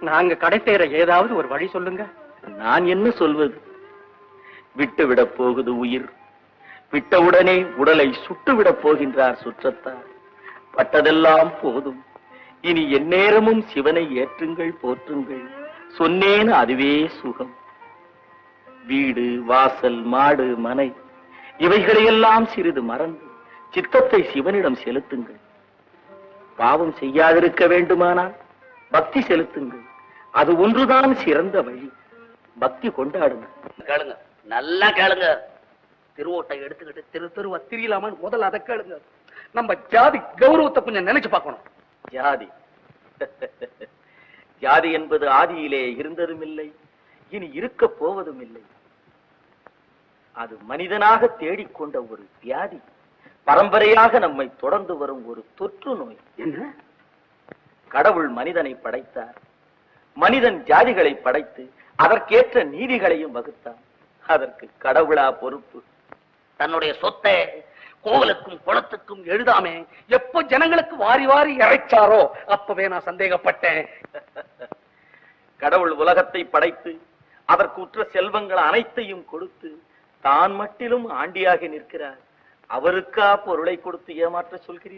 நாங்க கடை சேர ஏதாவது ஒரு வழி சொல்லுங்க. நான் என்ன சொல்வது? விட்டு விடப் போகுது உயிர். விட்டவுடனே உடலை சுட்டு விடப் போகின்றார் சுற்றத்தார். பட்டதெல்லாம் போதும். இனி எந்நேரமும் சிவனை ஏற்றுங்கள் போற்றுங்கள். சொன்னேன் அதுவே சுகம். வீடு வாசல் மாடு மனை இவைகளையெல்லாம் சிறிது மறந்து சித்தத்தை சிவனிடம் செலுத்துங்கள். பாவம் செய்யாதிருக்க வேண்டுமானால் பக்தி செலுத்துங்கள். அது ஒன்றுதான் சிறந்த வழி. பக்தி கொண்டாடுங்க கேளுங்க. நல்லா கேளுங்க. திருவோட்டை எடுத்துக்கிட்டு திரு திருவ திரியலாமான்னு முதல்ல அதை கேளுங்க. நம்ம ஜாதி கௌரவத்தை கொஞ்சம் நினைச்சு பார்க்கணும். ஜாதி. ஜாதி என்பது ஆதியிலே இருந்ததும் இல்லை இனி இருக்க போவதும் இல்லை அது மனிதனாக தேடிக்கொண்ட ஒரு வியாதி. பரம்பரையாக நம்மை தொடர்ந்து வரும் ஒரு தொற்று நோய். என்ன? கடவுள் மனிதனை படைத்தார். மனிதன் ஜாதிகளை படைத்து அதற்கேற்ற நீதிகளையும் வகுத்தார் அதற்கு கடவுளா பொறுப்பு. தன்னுடைய சொத்தை கோவலுக்கும் குளத்துக்கும் எழுதாமே எப்போ ஜனங்களுக்கு வாரி வாரி இறைச்சாரோ அப்பவே நான் சந்தேகப்பட்டேன். கடவுள் உலகத்தை படைத்து அதற்கு உற்ற செல்வங்கள் அனைத்தையும் கொடுத்து தான் மட்டிலும் ஆண்டியாகி நிற்கிறார். அவருக்கா பொருளை கொடுத்து ஏமாற்ற சொல்கிறீர்